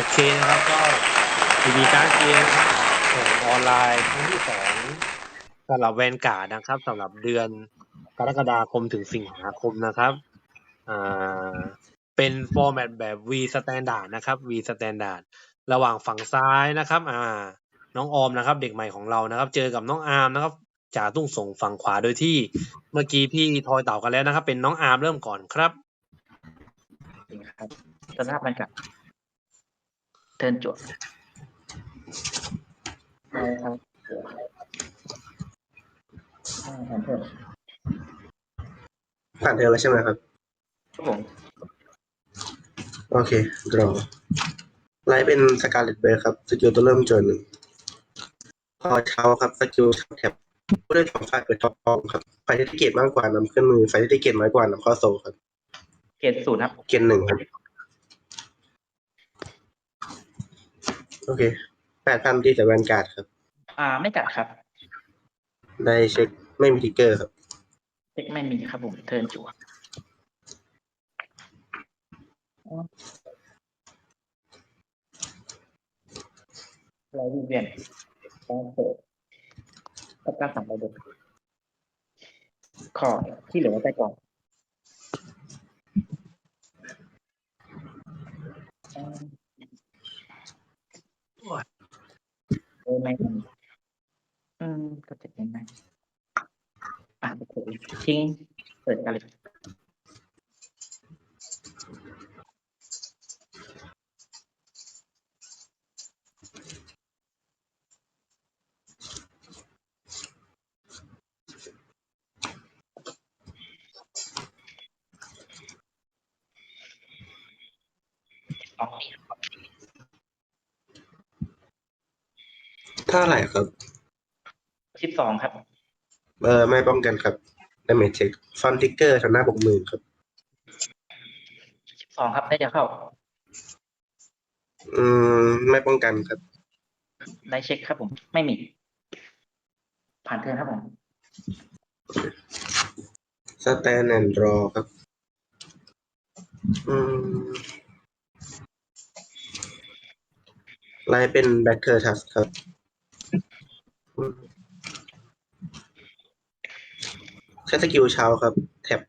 โอเคนะครับก็มีการดเกมของออนไลน์ครั้งที่สองสำหรับแวนการ์ดนะครับสำหรับเดือนกรกฎาคมถึงสิงหาคมนะครับอ่าเป็นฟอร์แมตแบบ V Standard นะครับ V Standard ระหว่างฝั่งซ้ายนะครับอ่าน้องออมนะครับ เด็กใหม่ของเรานะครับ เจอกับน้องอาร์มนะครับจ่าตุ้งส่งฝั่งขวาโดยที่เมื่อกี้พี่ทอยเต่ากันแล้วนะครับ เป็นน้องอาร์มเริ่มก่อนครับครับสภาพมันกับ เทิร์นจวดได้ครับอ่าผ่านเทิร์นผ่านเธอแล้วใช่ไหมครับครับผมโอเคดรอไลท์เป็นสกาเลตเบร์ครับ สกิลตัวเริ่มจนหนึ่งพอเช้าครับสกิลช็อปแท็บผู้เล่นของฝ่ายเปิดท็อปกองครับฝ่ายที่ได้เกรดมากกว่านำขึ้นมือฝ่ายที่ได้เกรดน้อยกว่านำเข้าโซลครับ เกรดศูนย์ครับ เกรดหนึ่งครับ โอเคแปดพันที่แต่แวนการ์ดครับ อ่า ไม่กัดครับได้เช็คไม่มีทิกเกอร์ครับ เช็คไม่มีครับผมเทิร์นจวดไรวีเวียนการเปิดกับการสั่งไปเด็กขอที่เหลือไว้ใต้กล่องอ่าเออ ไม่มันอืมก็จะเป็นไหมอะโอเคทิ้งเปิดกันเลย สองปี เท่าไหร่ ครับ สิบสองครับเออไม่ป้องกันครับได้เมจเช็คฟอนติกเกอร์ทำหน้าบกมือครับ สิบสองครับได้จะเข้า อืม ไม่ป้องกันครับ ได้เช็คครับผม ไม่มี ผ่านเทิร์นครับผม สแตนแอนด์รอครับ อืมไลน์เป็นแบ็คเ r อร์ทัสครับอืม ใช้สกิลเช้าครับ แท็บ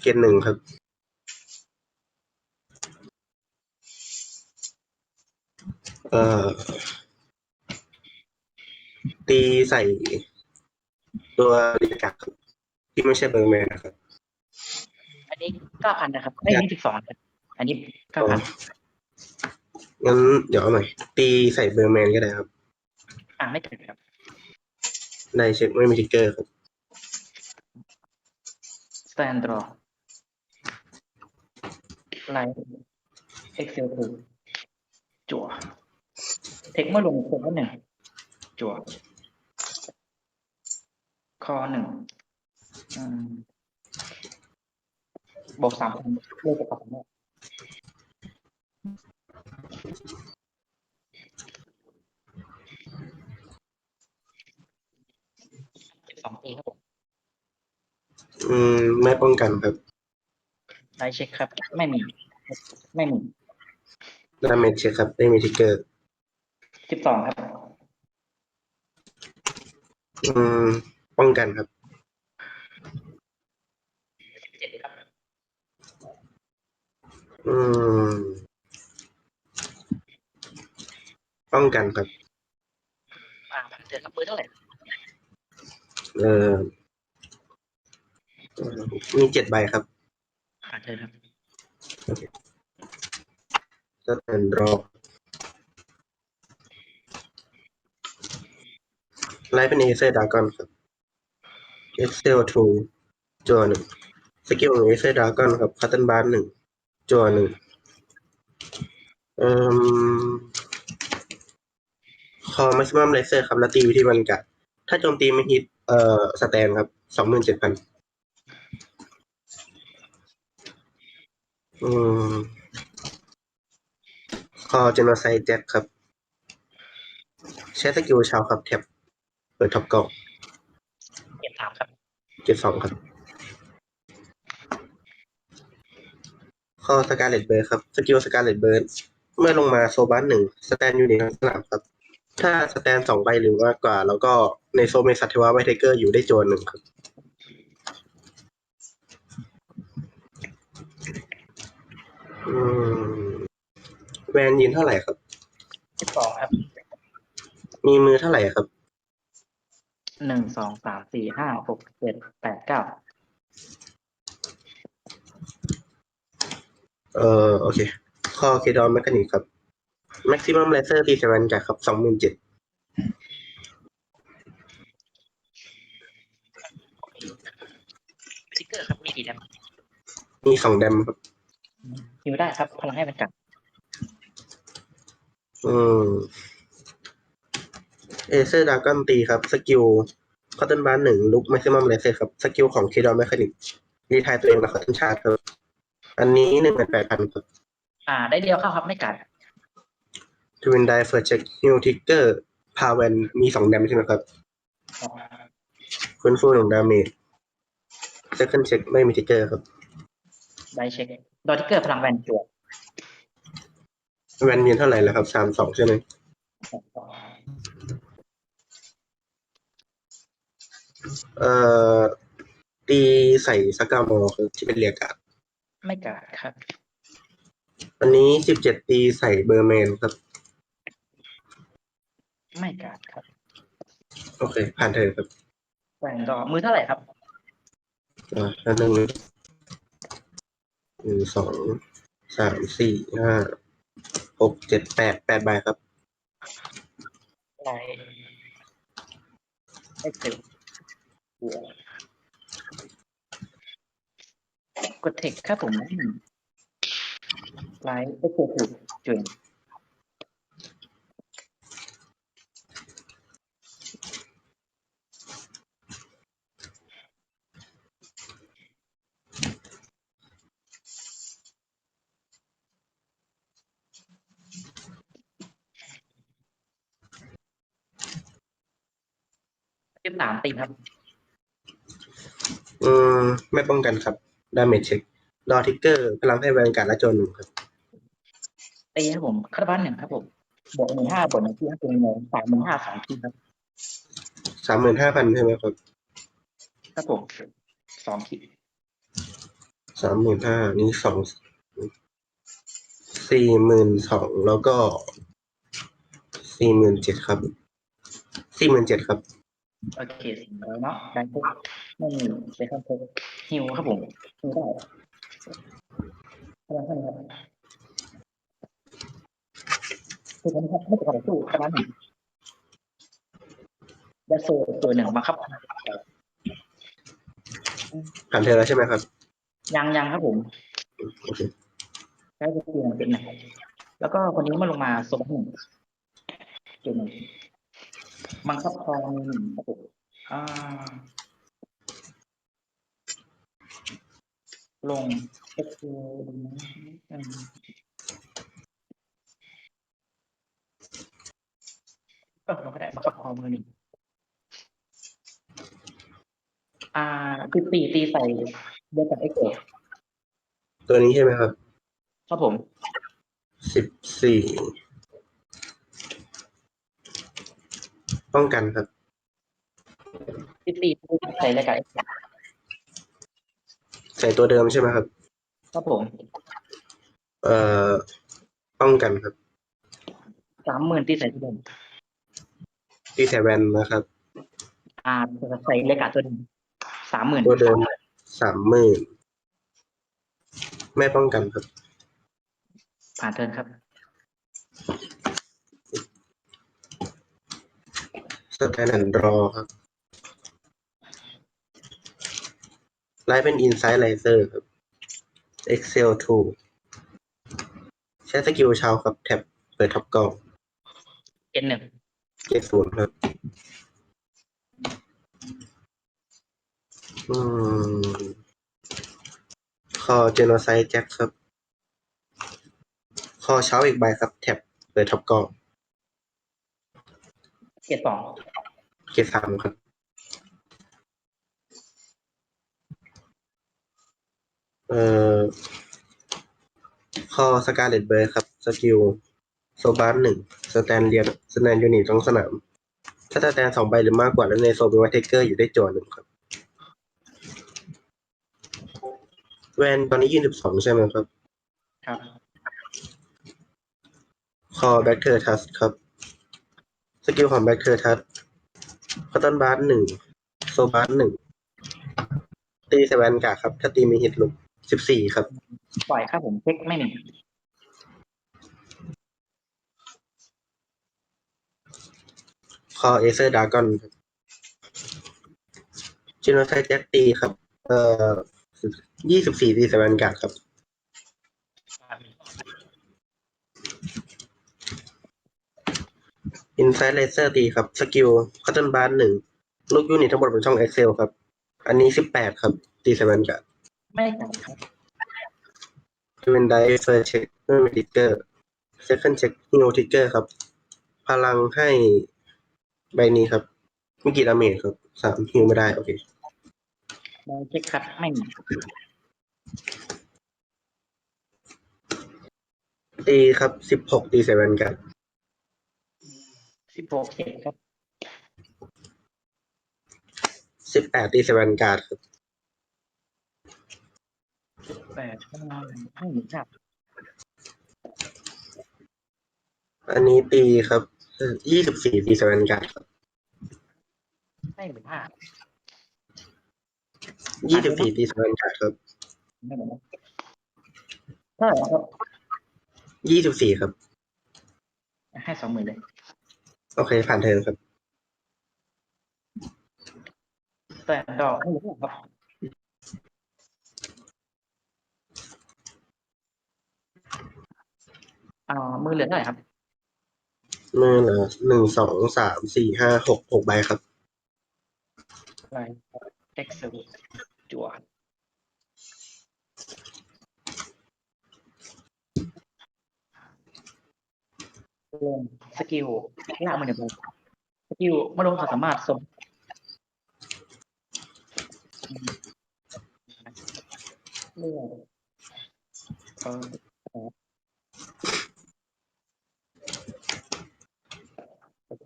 เกณฑ์หนึ่งครับ เอ่อ ตีใส่ตัวลิกาครับที่ไม่ใช่เบอร์แมนนะครับ อันนี้เก้าพันนะครับไม่นี่สิบสองอันนี้เก้าพัน งั้นเดี๋ยวเอาใหม่ ตีใส่เบอร์แมนก็ได้ครับ อ่าไม่ถึงครับ ได้เช็คไม่มีทิกเกอร์ครับ สแตนดรอไลน์เอ็กเซลถูจั่ว เทคเมื่อลงคนละหนึ่งจั่ว คอหนึ่งอืมบอกสามพันเลือกกระเป๋าเนี่ยเจ็ดสองปีครับผม อืมไม่ป้องกันครับได้เช็คครับ ไม่มี ไม่มีดาเมจเช็คครับไม่มีทิกเกอร์สิบสองครับ อืม ป้องกันครับสิบเจ็ดครับ อืม ป้องกันครับอ่าผ่านเดือนครับเบอร์เท่าไหร่ เอ่อ มีเจ็ดใบครับผ่านเดือนครับสแตนรอไลฟ์เป็นเอเซอร์ดากอนครับ Excel t o จอหนึ่งสกิลของเอเซอร์ดากอนครับคัตเทนบาร์หนึ่งจอหนึ่งเอ่อคอ maximum laser ครับแล้วตีวิธีบันกัดถ้าโจมตีไม่ฮิตเอ่อสแตนครับสองหมื่นเจ็ดพัน อืมคอเจนอไซแจ็คครับ ใช้สกิลชาวครับแท็บเปิดท็อปกล่องเก็บถามครับ เจ็ดสองครับคอสการเลตเบิร์ครับ สกิลสการเลตเบิร์เมื่อลงมาโซบัสหนึ่งสแตนอยู่ในสนามครับ ถ้าสแตนสองใบหรือมากกว่า แล้วก็ในโซเมสัตเทวาไวเทเกอร์อยู่ได้โจนหนึ่งครับ อืมแวนยินเท่าไหร่ครับ สิบสองครับมีมือเท่าไหร่ครับหนึ่งสองสามสี่ห้าหกเจ็ดแปดเก้าเอ่อโอเคคอเคดอนแมคานิกครับแม็กซิมัมเลเซอร์ตีเซเวนจากครับสองหมื่นเจ็ดสติกเกอร์ครับมีกี่แดมมีสองแดมครับ ฮิวได้ครับ พลังให้มันกัดอืมเอเซอร์ดากอนตีครับ สกิลคอตเทนบาร์หนึ่งลุกแม็กซิมัมเลเซอร์ครับ สกิลของเคดอนแมคานิกรีทายตัวเองแล้วคอตเทนชาร์ครับ อันนี้หนึ่งเป็นแปดพันครับอ่า ได้เดียวเข้าครับไม่กัดทวินไดเฟิร์เช็คฮิวทิกเกอร์พาเวนมีสองแดมใช่ไหมครับฟื้นฟูหนึ่งดาเมจเซคันเช็คไม่มีทิกเกอร์ครับ ได้เช็ค ดอทิกเกอร์พลังแวนจวดแวนเมียนเท่าไหร่แล้วครับสามสองใช่ไหมเอ่อตีใส่สกามอครับที่เป็นเรียกการ์ดไม่กัดครับอันนี้สิบเจ็ดตีใส่เบอร์แมนครับ ไม่กัดครับ โอเค ผ่านเธอะครับแวนดอมือเท่าไหร่ครับอ่าอันหนึ่ง หนึ่งสองสามสี่ห้าหกเจ็ดแปดแปดใบครับไลท์ไม่เต็มบัวกดเทคครับผมไลท์ไม่เต็มถูกจุด ตีครับ อืม ไม่ป้องกันครับ ดาเมจเช็คดอทิกเกอร์ พลังให้แวนการ์ดและโจนหนึ่งครับ ตีครับผมคาร์บันหนึ่งครับผม บวกหนึ่งห้าบวกหนึ่งที่ห้าตัวเงินสามหนึ่งห้าสองที่ครับ สามหมื่นห้าพันใช่ไหมครับ ครับผมสองขีดสามหมื่นห้านี่สองสี่หมื่นสองแล้วก็สี่หมื่นเจ็ดครับสี่หมื่นเจ็ดครับ โอเคสิแล้วเนาะได้ปุ๊บไม่มีเซคันด์โพฮิวครับผมฮิวได้พลังเท่านี้ครับคือผมครับไม่ติดกับสู้คาร์บันหนึ่งดาโซตัวหนึ่งมาครับผ่านเธอแล้วใช่ไหมครับ ยังยังครับผมโอเคใช้ตัวหนึ่งเป็นไหนแล้วก็คนนี้มาลงมาโซนหนึ่งตัวหนึ่ง บังคับครองหนึ่งครับผมอ่า ลงก็คืออืมก็เราก็ได้บังคับครองมือหนึ่งอ่าคือตีตีใส่เดียวกับไอ้เกิดตัวนี้ใช่ไหมครับ ครับผมสิบสี่ ป้องกันครับตีตีใส่เดียวกับไอ้เกิดใส่ตัวเดิมใช่ไหมครับ ครับผมเอ่อ ป้องกันครับสามหมื่นตีใส่ตัวเดิมตีใส่แวนนะครับ อ่าใส่เลกาตัวหนึ่งสามหมื่นตัวเดิมสามหมื่นไม่ป้องกันครับ ผ่านเทิร์นครับ สแตนแอนด์รอครับไลฟ์เป็น Insight Laser ครับ Excel 2 ใช้สกิลชาวครับแท็บเปิดท็อปกล้องเอ็นหนึ่งเจ็ดศูนย์ครับ อืมคอเจโนไซด์แจ็คครับ คอเช้าอีกใบครับ แท็บเปิดท็อปกล้อง เกียร์สองเกตสามครับ เอ่อคอสกาเลตเบิร์ครับ สกิลโซบาร์หนึ่งสแตนเรียนสแตนยูนิตทั้งสนาม ถ้าสแตนสองใบหรือมากกว่าแล้วในโซนเป็นวัตเทเกอร์อยู่ได้จวนหนึ่งครับ แวนตอนนี้ยี่สิบสองใช่ไหมครับ ครับ คอแบ็กเทอร์ทัสครับ สกิลของแบ็กเทอร์ทัสคอตันบาร์หนึ่งโซบาร์หนึ่งตีเซเวนกาครับ ถ้าตีมีฮิตลุกสิบสี่ครับ ปล่อยครับผมเช็คไม่มีคอเอเซอร์ดากอนครับจิโนไซแจ็คตีครับ เอ่อยี่สิบสี่ตีเซเวนกาครับ อินไซ e ์เลเซอร์ตีครับ สกิลคัตเทิลบาร์หนึ่งลูกยูนิตทั้งหมดบนช่อง Excel ครับ อันนี้สิบแปดครับ ตีเซเวนกาไม่จ่ายครับเป็นไดเฟอร์เช็คเมื่อมีทิกเกอร์เซคันเช็คฮิโนทิกเกอร์ครับ พลังให้ใบนี้ครับไม่กี่ดาเมจครับสามฮิวไม่ได้ โอเคได้เช็คครับไม่มีตีครับสิบหกตีเซเวนกัน สิบหกเช็คครับสิบแปดตีเซเวนการ์ดครับแปดไม่มีครับอันนี้ตีครับยี่สิบสี่ตีเซเวนการ์ดครับไม่มีห้ายี่สิบสี่ตีเซเวนการ์ดครับไม่มีเท่าไหร่ครับยี่สิบสี่ครับ ให้สองหมื่นเลย โอเค ผ่านเทิร์นครับแต่ดอกไม่รู้ครับอ่ามือเหลือเท่าไหร่ครับ มือเหลือหนึ่งสองสามสี่ห้าหกหกใบครับอะไรเอ็กซ์จั่ว ลงสกิลลากมันเดี๋ยวสกิลมาลงความสามารถสมเลือกเออโอเค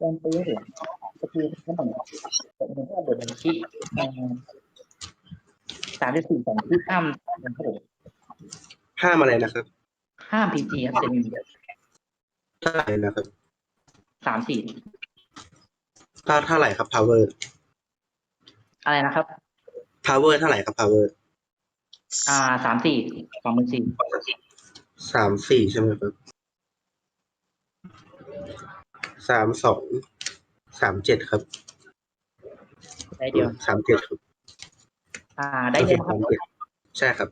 ลองตีให้ดูสกิลทั้งหมดเป็นแค่เดือนคิดสามสิบสี่สองที่อ้ำนะครับผมห้ามอะไรนะครับห้ามพีจีครับจะมี เท่าไหร่นะครับสามสี่เท่าเท่าไหร่ครับ power อะไรนะครับ power เท่าไหร่ครับ power อ่าสามสี่สองหมื่นสี่สามสี่ใช่ไหมครับสามสองสามเจ็ดครับได้เดียวสามเจ็ดครับอ่า ได้เดียวครับสามเจ็ดใช่ครับ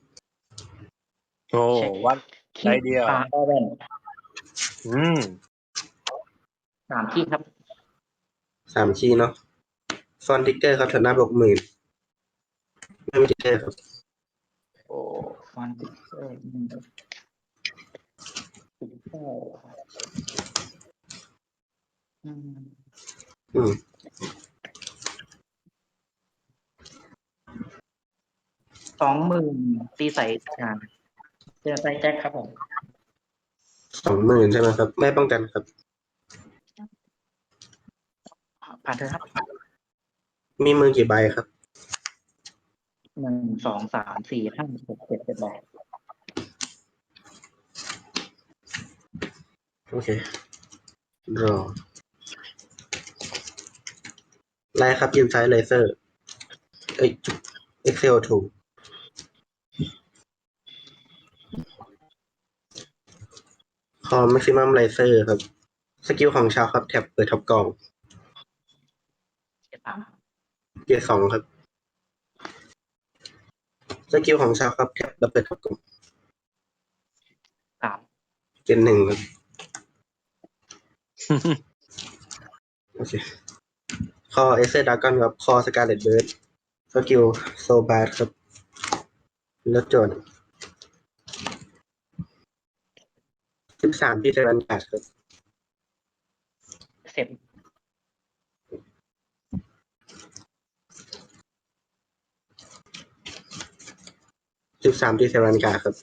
โอ้วัดได้เดียวอ่าได้แว่น อืมสามที่ครับสามชีเนาะฟอนติกเกอร์ครับฐานะบวกหมื่นไม่มีทิกเกอร์ครับ โอ้ฟันติดเออหนึ่งสิบเก้าอืมอืมสองหมื่นตีใส่อ่าเจอใส่แจ็คครับผม สองหมื่นใช่ไหมครับ ไม่ป้องกันครับ ผ่านเธอครับมีมือกี่ใบครับ หนึ่งสองสามสี่ห้าหกเจ็ดแปดใบโอเครอไลน์ครับ Insight Laser เอ้ย Excel ถูก คอ Maximum Laser ครับ สกิลของชาวครับแท็บเปิดท็อปกล่องเจ็ดสามเกียร์สองครับ สกิลของชาวครับแท็บแล้วเปิดท็อปกล่องสามเกียร์หนึ่งครับ โอเค คอเอเซอร์ดากอนครับ คอสกาเลตเบิร์ดสกิลโซบาร์ครับแล้วโจน สิบสามที่เจรินแปดครับเสร็จสิบสามที่เซรันกาครับ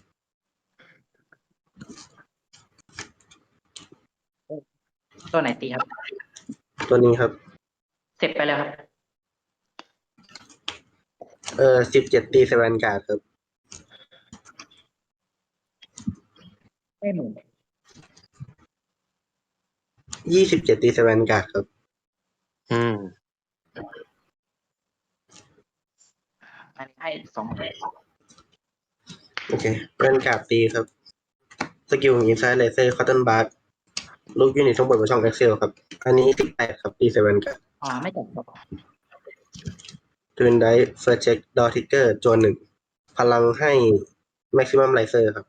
ตัวไหนตีครับ ตัวนี้ครับ เสร็จไปแล้วครับ เออสิบเจ็ดตีเซรันกาครับไม่หนุน ยี่สิบเจ็ดตีเซเวนการ์ดครับ อืมอันนี้ให้สองหมื่นโอเคเวนการ์ดตีครับ สกิลของอินไซด์เลเซอร์คอตเทนบาร์ลูกยูนิตทั้งหมดบนช่อง Excel ครับ อันนี้สิบแปดครับตีเซเวนการ์ดอ่าไม่จับครับทวินไดเฟิร์สเช็คดอทิกเกอร์จวนหนึ่ง พลังให้แม็กซิมัมไลเซอร์ครับ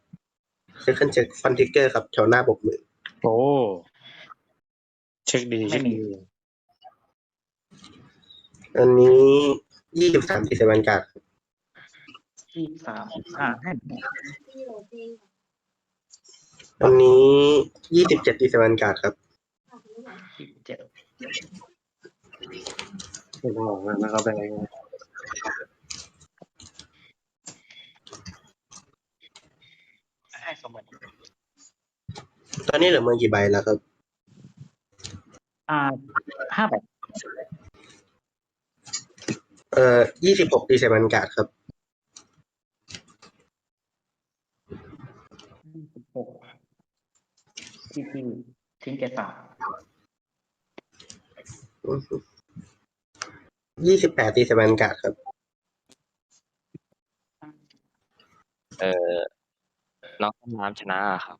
เซคันเช็คฟันทิกเกอร์ครับแถวหน้าบกมือโอ้ เช็คดีเช็คดีอันนี้ยี่สิบสามตีเซเวนการ์ดครับที่สามอ่าให้อันนี้ยี่สิบเจ็ดตีเซเวนการ์ดครับที่เจ็ดเป็นหมองนะครับเป็นไงให้สองหมื่นตอนนี้เหลือเมืองกี่ใบแล้วครับ อ่าห้าใบเอ่อยี่สิบหกตีเซเวนการ์ดครับยี่สิบหกที่ที่ทิ้งเกตสามยี่สิบแปดตีเซเวนการ์ดครับ เออน้องต้นน้ำชนะครับ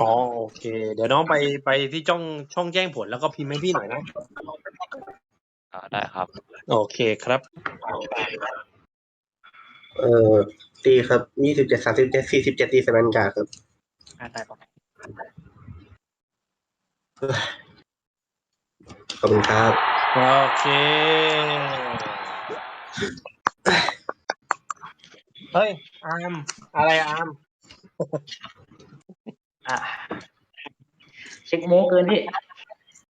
อ๋อโอเค เดี๋ยวน้องไปไปที่ช่องช่องแจ้งผลแล้วก็พิมพ์ให้พี่หน่อยนะ อ่าได้ครับ โอเคครับ เอ่อตีครับยี่สิบเจ็ดสามสิบเจ็ดสี่สิบเจ็ดตีเซเวนการ์ดครับอ่าได้ปะขอบคุณครับ โอเค เฮ้ยอาร์มอะไรอาร์ม อะเช็คโม้เกินพี่